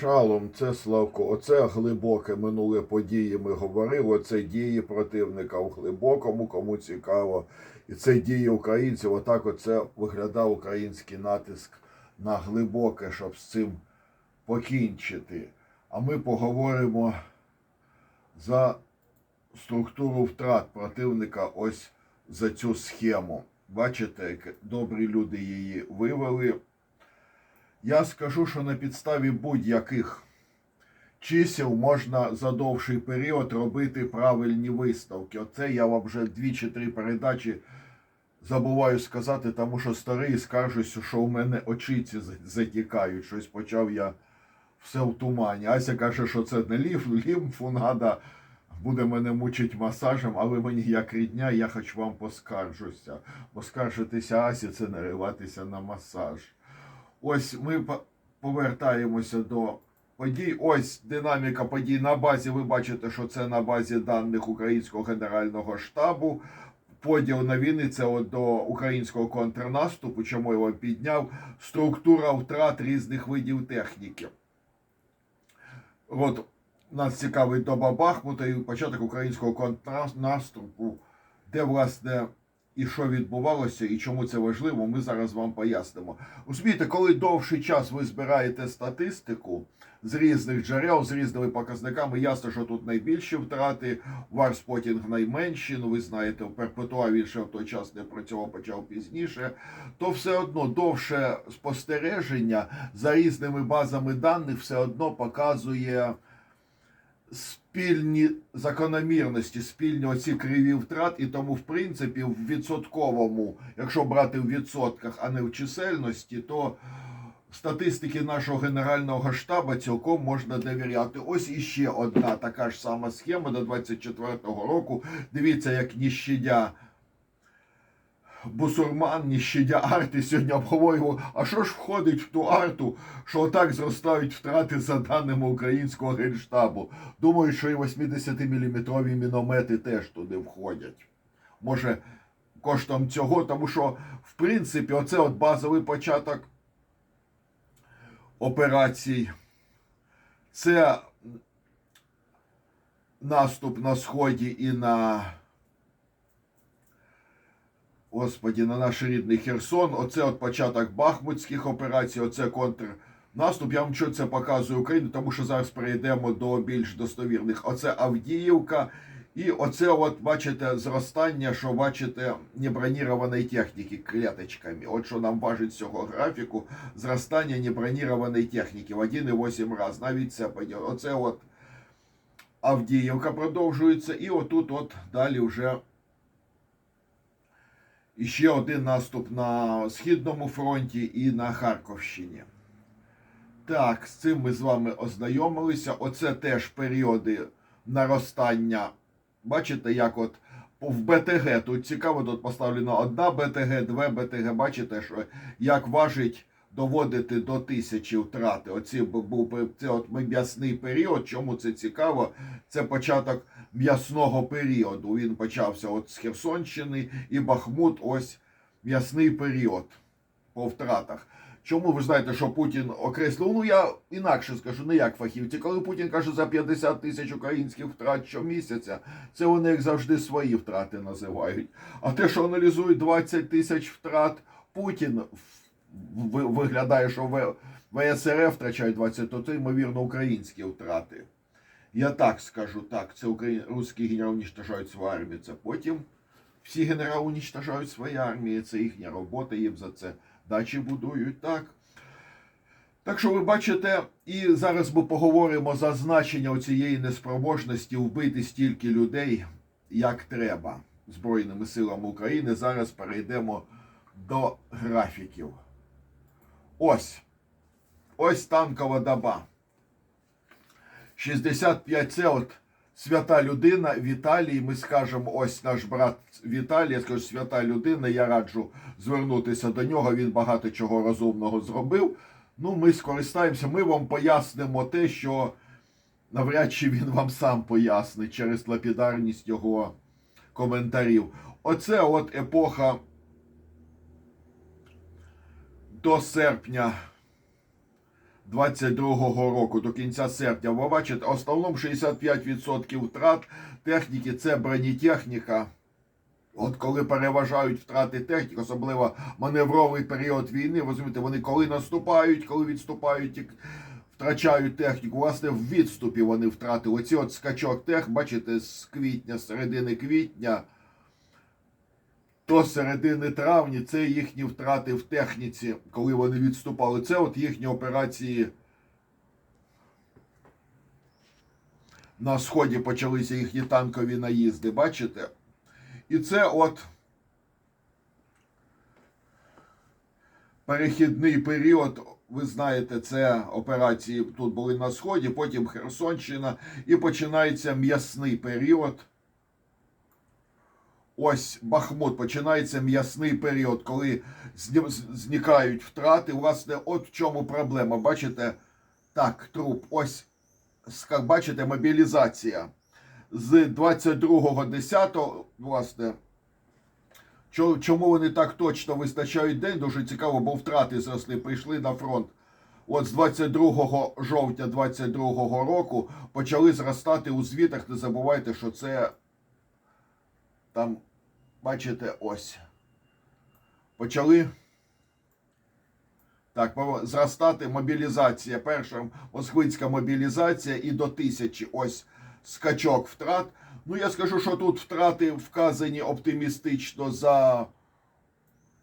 Шалом, це Славко, оце глибоке минуле події. Ми говорили. Оце дії противника у глибокому, кому цікаво. І це дії українців. Отак оце виглядав український натиск на глибоке, щоб з цим покінчити. А ми поговоримо за структуру втрат противника ось за цю схему. Бачите, як добрі люди її вивели. Я скажу, що на підставі будь-яких чисел можна за довший період робити правильні виставки. Оце я вам вже дві чи три передачі забуваю сказати, тому що старий скаржуся, що у мене очиці затікають. Щось почав я все в тумані. Ася каже, що це не лімф, лімфу надо, буде мене мучить масажем, але мені як рідня, я хоч вам поскаржуся. Поскаржитися Асі це нариватися на масаж. Ось ми по- повертаємося до подій. Ось динаміка подій на базі. Ви бачите, що це на базі даних Українського генерального штабу. Поділ на Вінниці от до українського контрнаступу, чому його підняв, структура втрат різних видів техніки. От нас цікавить доба Бахмута і початок українського контрнаступу, де власне і що відбувалося, і чому це важливо, ми зараз вам пояснимо. Розумієте, коли довший час ви збираєте статистику з різних джерел, з різними показниками, ясно, що тут найбільші втрати, Варспотінг найменші, ну ви знаєте, Перпетуа він ще в той час не працював, почав пізніше, то все одно довше спостереження за різними базами даних все одно показує спільні закономірності, спільні оці криві втрат, і тому, в принципі, в відсотковому, якщо брати в відсотках, а не в чисельності, то статистики нашого генерального штабу цілком можна довіряти. Ось іще одна така ж сама схема до 24-го року. Дивіться, як не щадя Бусурман, не щадя арти, сьогодні обговорював, а що ж входить в ту арту, що отак зростають втрати за даними українського генштабу. Думаю, що і 80-мм міномети теж туди входять. Може, коштом цього, тому що, в принципі, оце от базовий початок операцій. Це наступ на Сході і на Господі, на наш рідний Херсон. Оце от початок бахмутських операцій, оце контрнаступ. Я вам що це показую Україну, тому що зараз перейдемо до більш достовірних. Оце Авдіївка. І оце, от бачите, зростання, що бачите, небронірованої техніки клеточками. От що нам важить цього графіку, зростання небронірованої техніки в 1,8 раз. Навіть це. Оце от Авдіївка продовжується, і отут, от далі вже і ще один наступ на Східному фронті і на Харківщині. Так, з цим ми з вами ознайомилися. Оце теж періоди наростання. Бачите, як от в БТГ тут цікаво, тут поставлено одна БТГ, две БТГ. Бачите, що як важить доводити до тисячі втрати. Оці був це от м'ясний період. Чому це цікаво? Це початок м'ясного періоду. Він почався от з Херсонщини і Бахмут. Ось м'ясний період по втратах. Чому ви знаєте, що Путін окреслив? Ну я інакше скажу, не як фахівці. Коли Путін каже за 50 тисяч українських втрат щомісяця, це вони як завжди свої втрати називають. А те, що аналізують 20 тисяч втрат, Путін в- виглядає, що В- ВСРФ втрачає 20, то це ймовірно українські втрати. Я так скажу, так, це украї... русські генерали уничтожають свою армію, це потім всі генерали уничтожають свої армії, це їхня робота, їм за це дачі будують, так. Так що ви бачите, і зараз ми поговоримо за значення цієї неспроможності вбити стільки людей, як треба Збройними силами України. Зараз перейдемо до графіків. Ось. Ось танкова доба. 65 це от свята людина Віталій. Ми скажемо, ось наш брат Віталій, я скажу, свята людина. Я раджу звернутися до нього. Він багато чого розумного зробив. Ну, ми скористаємося, ми вам пояснимо те, що навряд чи він вам сам пояснить через лапідарність його коментарів. Оце от епоха до серпня 22-го року до кінця серпня. Ви бачите, в основному 65% втрат техніки це бронетехніка. От коли переважають втрати техніки, особливо маневровий період війни, розумієте, вони коли наступають, коли відступають, втрачають техніку. Власне, в відступі вони втратили. Оці от скачок тех, бачите, з квітня, з середини квітня до середини травня це їхні втрати в техніці, коли вони відступали. Це от їхні операції. На сході почалися їхні танкові наїзди, бачите? І це от перехідний період. Ви знаєте, це операції тут були на сході, потім Херсонщина, і починається м'ясний період. Ось Бахмут починається м'ясний період, коли зникають втрати. Власне, от в чому проблема. Бачите, так, труп. Ось бачите, мобілізація з 22.10, власне. Чому вони так точно визначають день? Дуже цікаво, бо втрати зросли, прийшли на фронт. От з 22 жовтня 22 року почали зростати у звітах. Не забувайте, що це там, бачите, ось. Почали так, зростати мобілізація. Перша Москвицька мобілізація і до тисячі. Ось скачок втрат. Ну, я скажу, що тут втрати вказані оптимістично за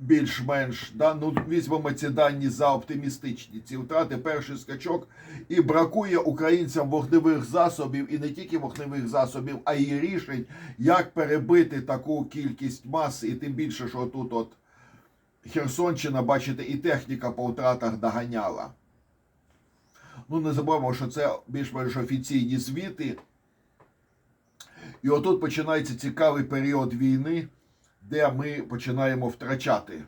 більш-менш. Да? Ну, візьмемо ці дані за оптимістичні. Ці втрати, перший скачок. І бракує українцям вогневих засобів, і не тільки вогневих засобів, а й рішень, як перебити таку кількість маси, і тим більше, що тут от Херсонщина, бачите, і техніка по втратах доганяла. Ну, не забуваємо, що це більш-менш офіційні звіти. І отут починається цікавий період війни, де ми починаємо втрачати.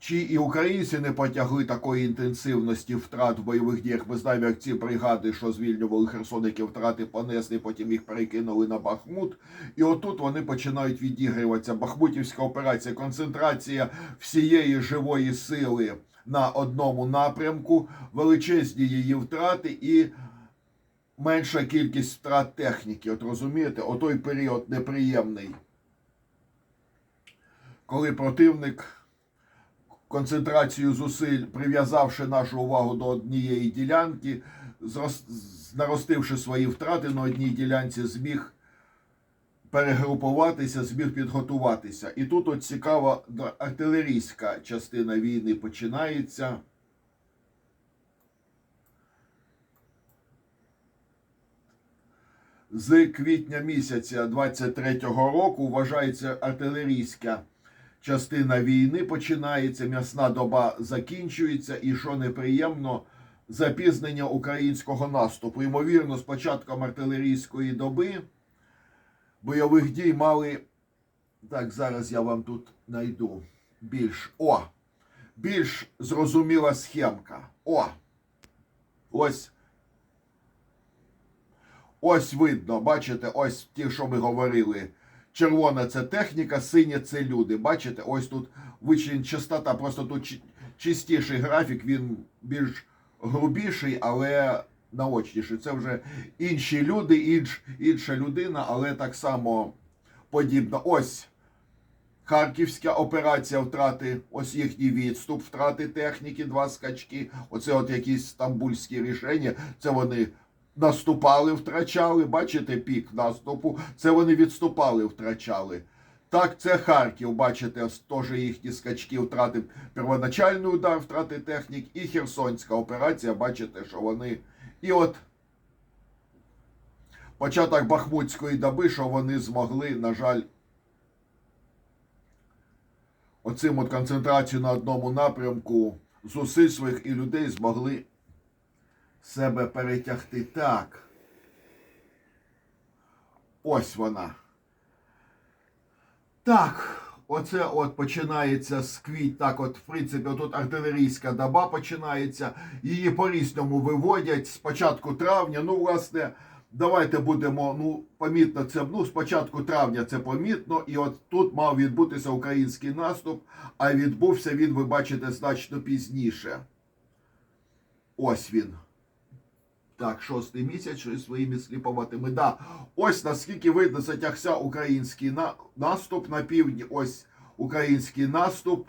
Чи і українці не потягли такої інтенсивності втрат в бойових діях? Ми знаємо, як ці бригади, що звільнювали Херсон, які втрати понесли, потім їх перекинули на Бахмут. І отут вони починають відігруватися. Бахмутівська операція, концентрація всієї живої сили на одному напрямку, величезні її втрати і менша кількість втрат техніки. От розумієте, отой період неприємний, коли противник концентрацію зусиль, прив'язавши нашу увагу до однієї ділянки, наростивши свої втрати на одній ділянці, зміг перегрупуватися, зміг підготуватися. І тут от цікава артилерійська частина війни починається. З квітня місяця 23-го року вважається артилерійська частина війни починається, м'ясна доба закінчується, і що неприємно, запізнення українського наступу. Ймовірно, з початком артилерійської доби бойових дій мали. Так, зараз я вам тут знайду більш. О! Більш зрозуміла схемка. О! Ось. Ось видно, бачите, ось ті, що ми говорили. Червона це техніка, синя це люди. Бачите, ось тут вичин частота, просто тут чистіший графік, він більш грубіший, але наочніший. Це вже інші люди, інш, інша людина, але так само подібно. Ось Харківська операція втрати, ось їхній відступ, втрати техніки, два скачки. Оце от якісь стамбульські рішення. Це вони наступали, втрачали. Бачите, пік наступу. Це вони відступали, втрачали. Так, це Харків, бачите, теж їхні скачки втрати первоначальний удар, втрати технік, і Херсонська операція, бачите, що вони. І от початок Бахмутської доби, що вони змогли, на жаль, оцим от концентрацією на одному напрямку зусиль своїх і людей змогли себе перетягти так. Ось вона. Так, оце от починається з квіт, так от, в принципі, тут артилерійська доба починається. Її по-різному виводять з початку травня. Ну, власне, давайте будемо, ну, помітно це, ну, з початку травня це помітно. І от тут мав відбутися український наступ, а відбувся він, ви бачите, значно пізніше. Ось він. Так, шостий місяць, що своїми сліповатими. Да. Ось наскільки видно затягся український на... наступ на півдні. Ось український наступ.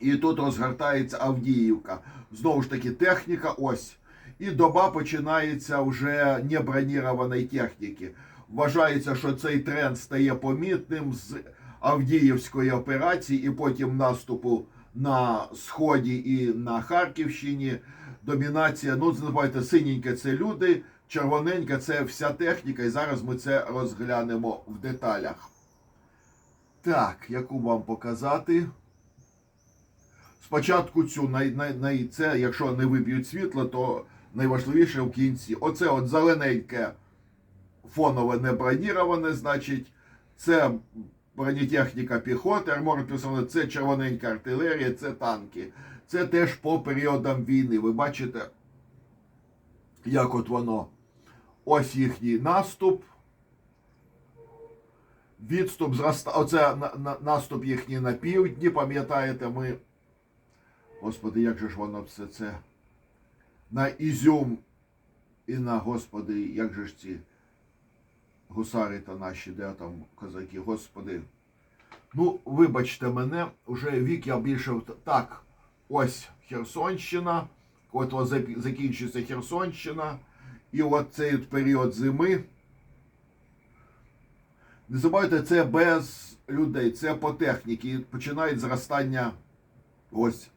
І тут розгортається Авдіївка. Знову ж таки, техніка ось. І доба починається вже небронірованої техніки. Вважається, що цей тренд стає помітним з Авдіївської операції і потім наступу на Сході і на Харківщині. Домінація, ну, забувайте, синеньке це люди, червоненьке це вся техніка, і зараз ми це розглянемо в деталях. Так, яку вам показати? Спочатку цю най, най, най, це, якщо не виб'ють світло, то найважливіше в кінці. Оце от зелененьке фонове не броніроване, значить, це бронетехніка піхоти, армор це червоненька артилерія, це танки. Це теж по періодам війни. Ви бачите, як от воно. Ось їхній наступ. Відступ зроста. Оце на, на, наступ їхній на півдні. Пам'ятаєте, ми. Господи, як же ж воно все це? На Ізюм і на Господи, як же ж ці гусари та наші, де там козаки, Господи. Ну, вибачте мене, уже вік я більше так. Ось Херсонщина. От, закінчується Херсонщина. І от цей період зими. Не забувайте, це без людей, це по техніці. Починають зростання. Ось.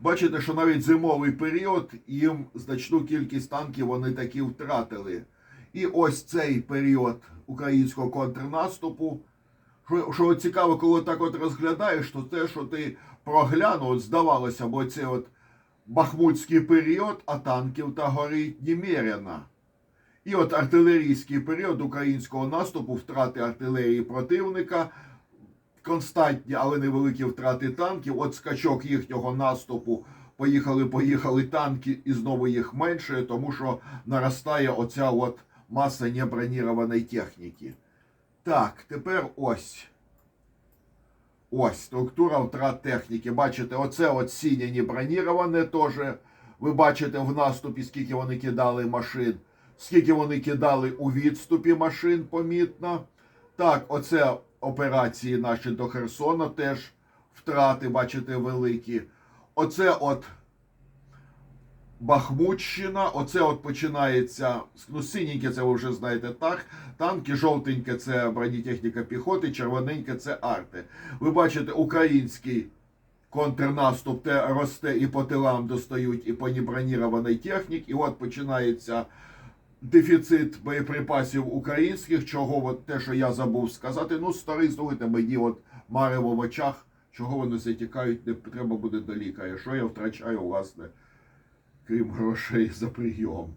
Бачите, що навіть зимовий період їм значну кількість танків вони таки втратили. І ось цей період українського контрнаступу. Що, що цікаво, коли так от розглядаєш, то те, що ти проглянув, от здавалося, бо це от бахмутський період, а танків та горить немерено. І от артилерійський період українського наступу, втрати артилерії противника, константні, але невеликі втрати танків. От скачок їхнього наступу. Поїхали, поїхали танки, і знову їх менше, тому що наростає оця от маса небронірованої техніки. Так, тепер ось. Ось структура втрат техніки. Бачите, оце от синє не броніроване теж. Ви бачите в наступі, скільки вони кидали машин, скільки вони кидали у відступі машин, помітно. Так, оце операції наші до Херсона теж втрати, бачите, великі. Оце от Бахмутщина, оце от починається, ну синеньке це ви вже знаєте так, танки, жовтеньке це бронетехніка піхоти, червоненьке це арти. Ви бачите, український контрнаступ те росте і по тилам достають, і по небронірованій техніці, і от починається дефіцит боєприпасів українських, чого от те, що я забув сказати, ну старий, слухайте, мені от марево в очах, чого вони затікають, не треба буде до лікаря, що я втрачаю, власне крім грошей за прийом.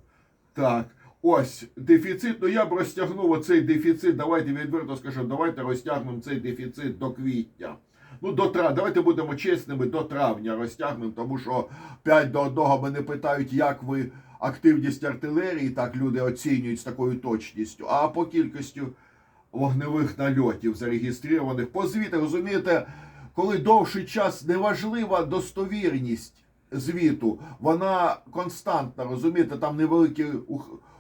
Так, ось дефіцит. Ну я б розтягнув оцей дефіцит. Давайте відверто скажу, давайте розтягнемо цей дефіцит до квітня. Ну, до травня. Давайте будемо чесними, до травня розтягнемо, тому що 5 до 1 мене питають, як ви активність артилерії, так люди оцінюють з такою точністю, а по кількістю вогневих нальотів зареєстрованих. По звітах, розумієте, коли довший час неважлива достовірність звіту, вона константна, розумієте, там невеликі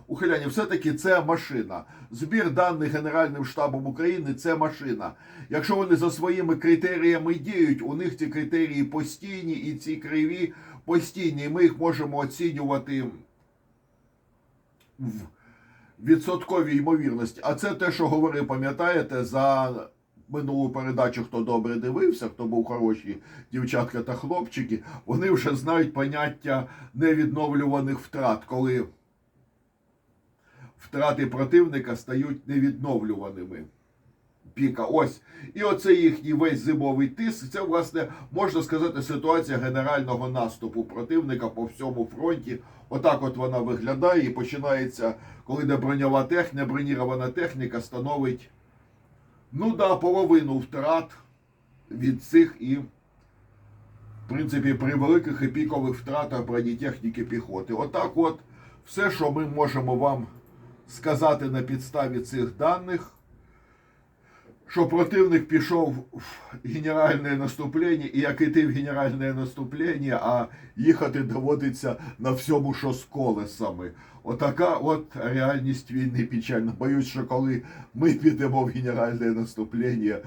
ухиляння. Все-таки це машина. Збір даних Генеральним штабом України це машина. Якщо вони за своїми критеріями діють, у них ці критерії постійні і ці криві постійні. І ми їх можемо оцінювати в відсотковій ймовірності. А це те, що говорив, пам'ятаєте, за минулу передачу, хто добре дивився, хто був хороші дівчатка та хлопчики, вони вже знають поняття невідновлюваних втрат, коли втрати противника стають невідновлюваними. Піка, ось. І оце їхній весь зимовий тиск. Це, власне, можна сказати, ситуація генерального наступу противника по всьому фронті. Отак от вона виглядає і починається, коли не броньова техніка, бронірована техніка становить, ну да, половину втрат від цих і, в принципі, при великих і пікових втратах бронетехніки піхоти. Отак от все, що ми можемо вам сказати на підставі цих даних. Що противник пішов в генеральне наступлення, і як іти в генеральне наступлення, а їхати доводиться на всьому, що з колесами. Отака от реальність війни печальна. Боюсь, що коли ми підемо в генеральне наступлення,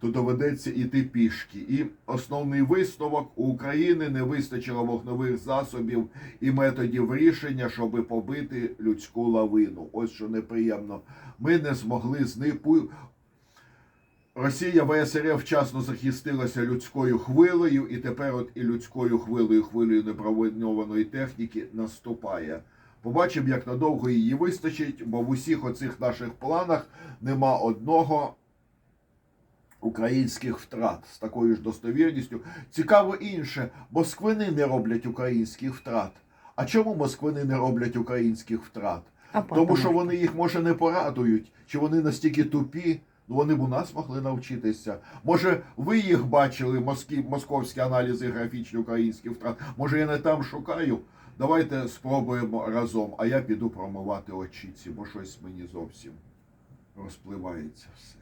то доведеться іти пішки. І основний висновок у України не вистачило вогневих засобів і методів рішення, щоб побити людську лавину. Ось що неприємно. Ми не змогли. Росія ВСРФ вчасно захистилася людською хвилею, і тепер от і людською хвилею, хвилею непровинованої техніки наступає. Побачимо, як надовго її вистачить, бо в усіх оцих наших планах нема одного українських втрат з такою ж достовірністю. Цікаво інше, москвини не роблять українських втрат. А чому москвини не роблять українських втрат? А Тому що вони їх може не порадують, чи вони настільки тупі. Ну, вони б у нас могли навчитися. Може, ви їх бачили, москі, московські аналізи графічні українських втрат. Може, я не там шукаю. Давайте спробуємо разом. А я піду промивати очіці, бо щось мені зовсім розпливається все.